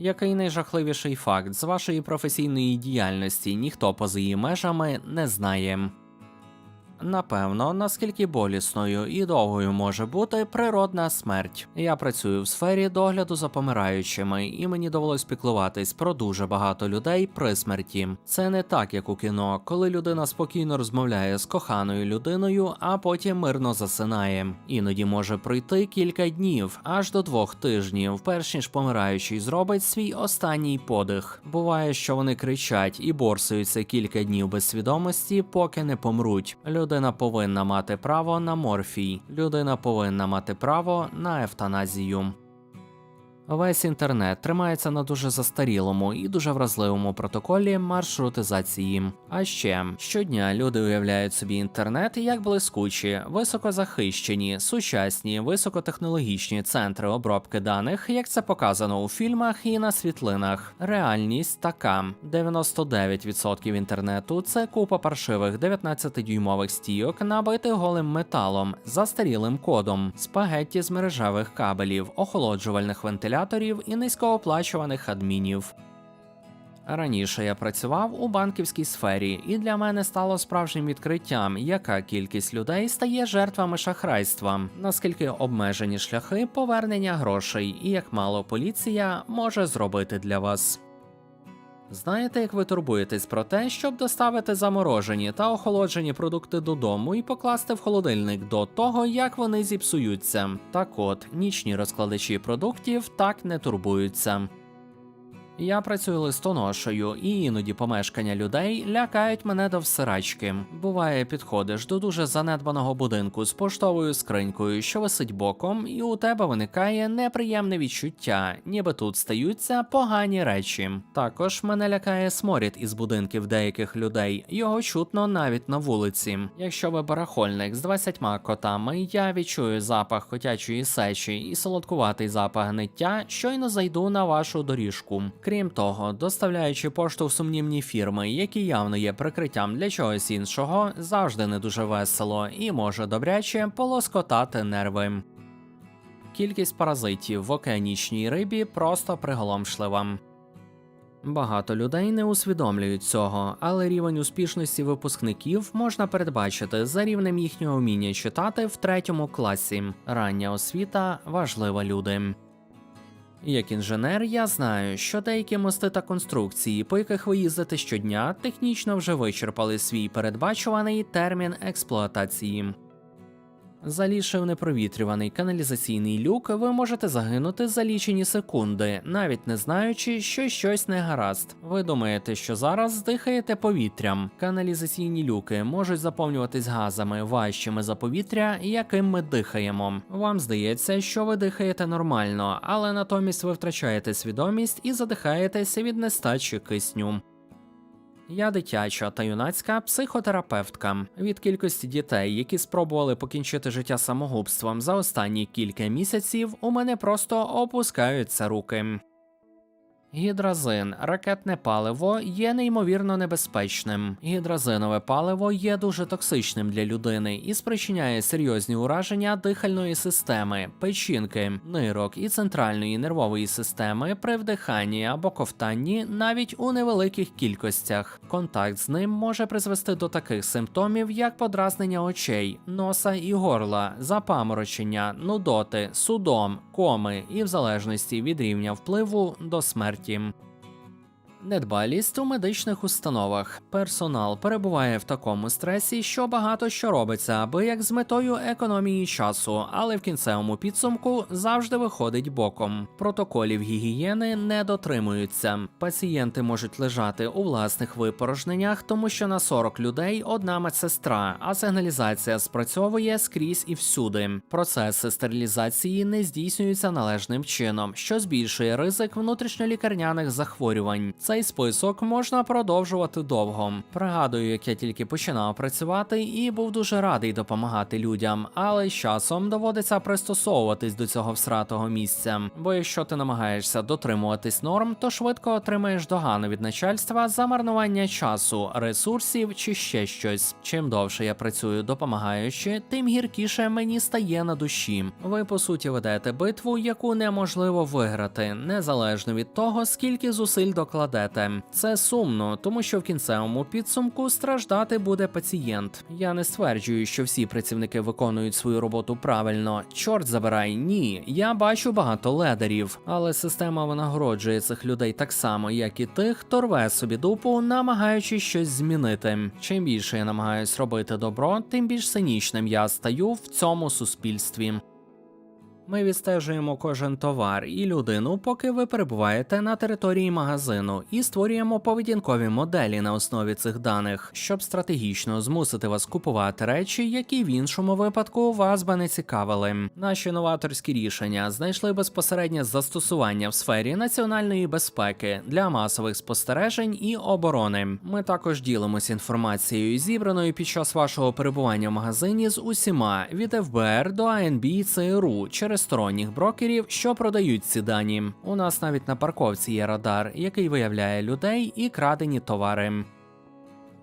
Який найжахливіший факт з вашої професійної діяльності ніхто поза її межами не знає. Напевно, наскільки болісною і довгою може бути природна смерть. Я працюю в сфері догляду за помираючими, і мені довелось піклуватись про дуже багато людей при смерті. Це не так, як у кіно, коли людина спокійно розмовляє з коханою людиною, а потім мирно засинає. Іноді може пройти кілька днів, аж до двох тижнів, перш ніж помираючий зробить свій останній подих. Буває, що вони кричать і борсуються кілька днів без свідомості, поки не помруть. Людина повинна мати право на морфій. Людина повинна мати право на евтаназію. Весь інтернет тримається на дуже застарілому і дуже вразливому протоколі маршрутизації. А ще щодня люди уявляють собі інтернет як блискучі, високозахищені, сучасні, високотехнологічні центри обробки даних, як це показано у фільмах і на світлинах. Реальність така: 99% інтернету це купа паршивих 19-дюймових стійок, набитих голим металом, застарілим кодом, спагетті з мережевих кабелів, охолоджувальних вентиляторів і низькооплачуваних адмінів. Раніше я працював у банківській сфері, і для мене стало справжнім відкриттям, яка кількість людей стає жертвами шахрайства, наскільки обмежені шляхи повернення грошей, і як мало поліція може зробити для вас. Знаєте, як ви турбуєтесь про те, щоб доставити заморожені та охолоджені продукти додому і покласти в холодильник до того, як вони зіпсуються. Так от, нічні розкладачі продуктів так не турбуються. Я працюю листоношею, і іноді помешкання людей лякають мене до всирачки. Буває, підходиш до дуже занедбаного будинку з поштовою скринькою, що висить боком, і у тебе виникає неприємне відчуття, ніби тут стаються погані речі. Також мене лякає сморід із будинків деяких людей, його чутно навіть на вулиці. Якщо ви барахольник з 20 котами, я відчую запах котячої сечі і солодкуватий запах гниття, щойно зайду на вашу доріжку. Крім того, доставляючи пошту в сумнівні фірми, які явно є прикриттям для чогось іншого, завжди не дуже весело і може добряче полоскотати нерви. Кількість паразитів в океанічній рибі просто приголомшлива. Багато людей не усвідомлюють цього, але рівень успішності випускників можна передбачити за рівнем їхнього вміння читати в третьому класі. Рання освіта важлива люди. Як інженер, я знаю, що деякі мости та конструкції, по яких ви їздите щодня, технічно вже вичерпали свій передбачуваний термін експлуатації. Залізши в непровітрюваний каналізаційний люк, ви можете загинути за лічені секунди, навіть не знаючи, що щось не гаразд. Ви думаєте, що зараз здихаєте повітрям. Каналізаційні люки можуть заповнюватись газами важчими за повітря, яким ми дихаємо. Вам здається, що ви дихаєте нормально, але натомість ви втрачаєте свідомість і задихаєтеся від нестачі кисню. Я дитяча та юнацька психотерапевтка. Від кількості дітей, які спробували покінчити життя самогубством за останні кілька місяців, у мене просто опускаються руки. Гідразин, ракетне паливо, є неймовірно небезпечним. Гідразинове паливо є дуже токсичним для людини і спричиняє серйозні ураження дихальної системи, печінки, нирок і центральної нервової системи при вдиханні або ковтанні навіть у невеликих кількостях. Контакт з ним може призвести до таких симптомів, як подразнення очей, носа і горла, запаморочення, нудоти, судом, коми і в залежності від рівня впливу до смерті смерті. Недбалість у медичних установах. Персонал перебуває в такому стресі, що багато що робиться, аби як з метою економії часу, але в кінцевому підсумку завжди виходить боком. Протоколів гігієни не дотримуються. Пацієнти можуть лежати у власних випорожненнях, тому що на 40 людей одна медсестра, а сигналізація спрацьовує скрізь і всюди. Процеси стерилізації не здійснюються належним чином, що збільшує ризик внутрішньолікарняних захворювань. Цей список можна продовжувати довго. Пригадую, як я тільки починав працювати і був дуже радий допомагати людям, але з часом доводиться пристосовуватись до цього всратого місця. Бо якщо ти намагаєшся дотримуватись норм, то швидко отримаєш догану від начальства за марнування часу, ресурсів чи ще щось. Чим довше я працюю допомагаючи, тим гіркіше мені стає на душі. Ви по суті ведете битву, яку неможливо виграти, незалежно від того, скільки зусиль докладете. Це сумно, тому що в кінцевому підсумку страждати буде пацієнт. Я не стверджую, що всі працівники виконують свою роботу правильно. Чорт забирай, ні. Я бачу багато ледерів, але система винагороджує цих людей так само, як і тих, хто рве собі дупу, намагаючись щось змінити. Чим більше я намагаюсь робити добро, тим більш цинічним я стаю в цьому суспільстві. Ми відстежуємо кожен товар і людину, поки ви перебуваєте на території магазину, і створюємо поведінкові моделі на основі цих даних, щоб стратегічно змусити вас купувати речі, які в іншому випадку вас би не цікавили. Наші новаторські рішення знайшли безпосереднє застосування в сфері національної безпеки для масових спостережень і оборони. Ми також ділимося інформацією, зібраною під час вашого перебування в магазині з усіма від ФБР до АНБ ЦРУ через сторонніх брокерів, що продають ці дані. У нас навіть на парковці є радар, який виявляє людей і крадені товари.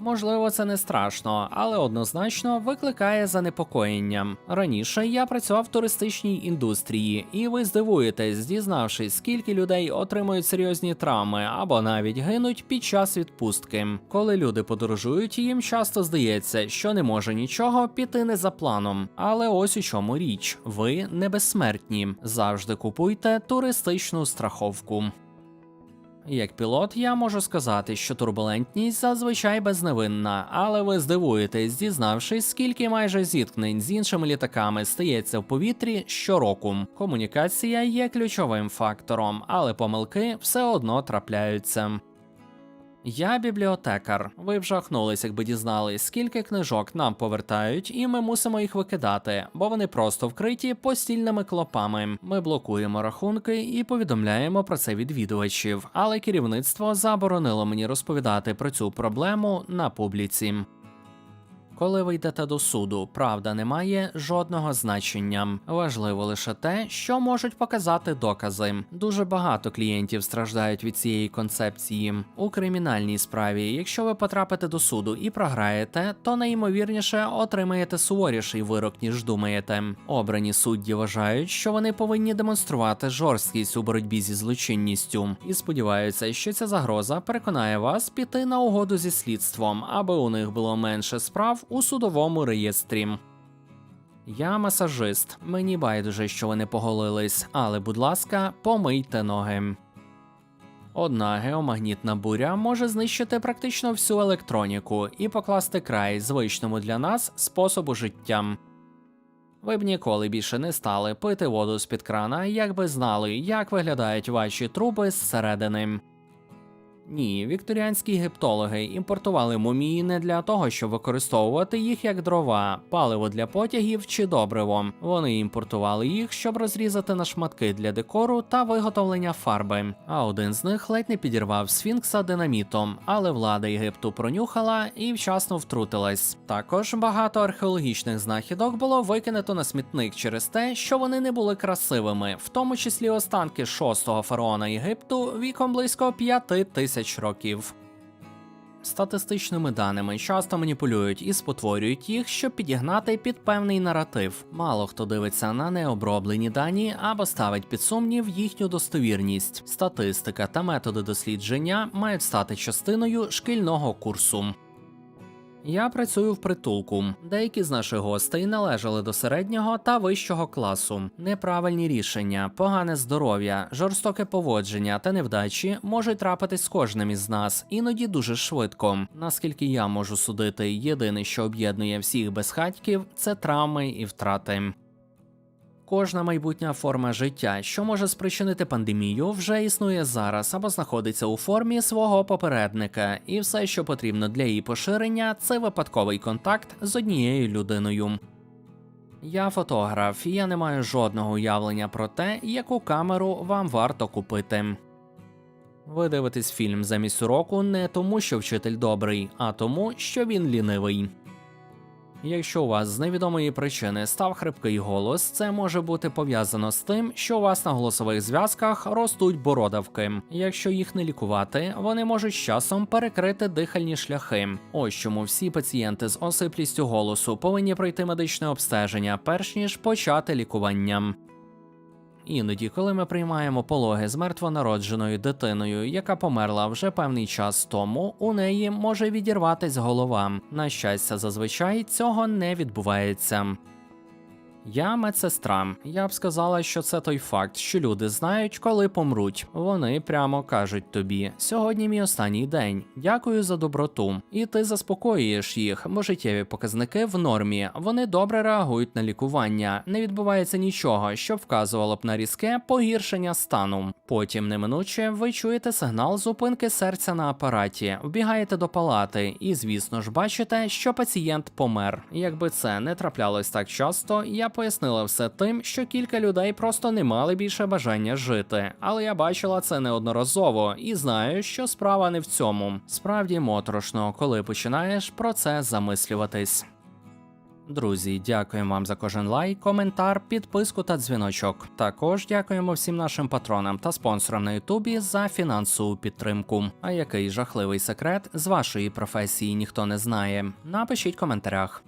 Можливо, це не страшно, але однозначно викликає занепокоєння. Раніше я працював в туристичній індустрії, і ви здивуєтесь, дізнавшись, скільки людей отримують серйозні травми або навіть гинуть під час відпустки. Коли люди подорожують, їм часто здається, що не може нічого піти не за планом. Але ось у чому річ: ви не безсмертні. Завжди купуйте туристичну страховку. Як пілот, я можу сказати, що турбулентність зазвичай безневинна, але ви здивуєтесь, дізнавшись, скільки майже зіткнень з іншими літаками стається в повітрі щороку. Комунікація є ключовим фактором, але помилки все одно трапляються. Я бібліотекар. Ви б жахнулись, якби дізнались, скільки книжок нам повертають, і ми мусимо їх викидати, бо вони просто вкриті постільними клопами. Ми блокуємо рахунки і повідомляємо про це відвідувачів, але керівництво заборонило мені розповідати про цю проблему на публіці. Коли ви йдете до суду, правда не має жодного значення. Важливо лише те, що можуть показати докази. Дуже багато клієнтів страждають від цієї концепції. У кримінальній справі, якщо ви потрапите до суду і програєте, то найімовірніше отримаєте суворіший вирок, ніж думаєте. Обрані судді вважають, що вони повинні демонструвати жорсткість у боротьбі зі злочинністю, і сподіваються, що ця загроза переконає вас піти на угоду зі слідством, аби у них було менше справ у судовому реєстрі. Я масажист. Мені байдуже, що ви не поголились, але, будь ласка, помийте ноги. Одна геомагнітна буря може знищити практично всю електроніку і покласти край звичному для нас способу життя. Ви б ніколи більше не стали пити воду з під крана, якби знали, як виглядають ваші труби зсередини. Ні, вікторіанські єгиптологи імпортували мумії не для того, щоб використовувати їх як дрова, паливо для потягів чи добриво. Вони імпортували їх, щоб розрізати на шматки для декору та виготовлення фарби. А один з них ледь не підірвав сфінкса динамітом, але влада Єгипту пронюхала і вчасно втрутилась. Також багато археологічних знахідок було викинуто на смітник через те, що вони не були красивими, в тому числі останки шостого фараона Єгипту віком близько п'яти тисяч років. Статистичними даними часто маніпулюють і спотворюють їх, щоб підігнати під певний наратив. Мало хто дивиться на необроблені дані або ставить під сумнів їхню достовірність. Статистика та методи дослідження мають стати частиною шкільного курсу. Я працюю в притулку. Деякі з наших гостей належали до середнього та вищого класу. Неправильні рішення, погане здоров'я, жорстоке поводження та невдачі можуть трапитись з кожним із нас, іноді дуже швидко. Наскільки я можу судити, єдине, що об'єднує всіх безхатьків, це травми і втрати. Кожна майбутня форма життя, що може спричинити пандемію, вже існує зараз або знаходиться у формі свого попередника, і все, що потрібно для її поширення, це випадковий контакт з однією людиною. Я фотограф, і я не маю жодного уявлення про те, яку камеру вам варто купити. Ви дивитесь фільм замість уроку не тому, що вчитель добрий, а тому, що він лінивий. Якщо у вас з невідомої причини став хрипкий голос, це може бути пов'язано з тим, що у вас на голосових зв'язках ростуть бородавки. Якщо їх не лікувати, вони можуть з часом перекрити дихальні шляхи. Ось чому всі пацієнти з осиплістю голосу повинні пройти медичне обстеження, перш ніж почати лікування. Іноді, коли ми приймаємо пологи з мертвонародженою дитиною, яка померла вже певний час тому, у неї може відірватись голова. На щастя, зазвичай цього не відбувається. Я медсестра. Я б сказала, що це той факт, що люди знають, коли помруть. Вони прямо кажуть тобі: сьогодні мій останній день. Дякую за доброту. І ти заспокоюєш їх, бо життєві показники в нормі. Вони добре реагують на лікування. Не відбувається нічого, що вказувало б на різке погіршення стану. Потім неминуче ви чуєте сигнал зупинки серця на апараті, вбігаєте до палати, і, звісно ж, бачите, що пацієнт помер. Якби це не траплялось так часто, я пояснила все тим, що кілька людей просто не мали більше бажання жити. Але я бачила це неодноразово і знаю, що справа не в цьому. Справді моторошно, коли починаєш про це замислюватись. Друзі, дякуємо вам за кожен лайк, коментар, підписку та дзвіночок. Також дякуємо всім нашим патронам та спонсорам на Ютубі за фінансову підтримку. А який жахливий секрет з вашої професії ніхто не знає? Напишіть в коментарях.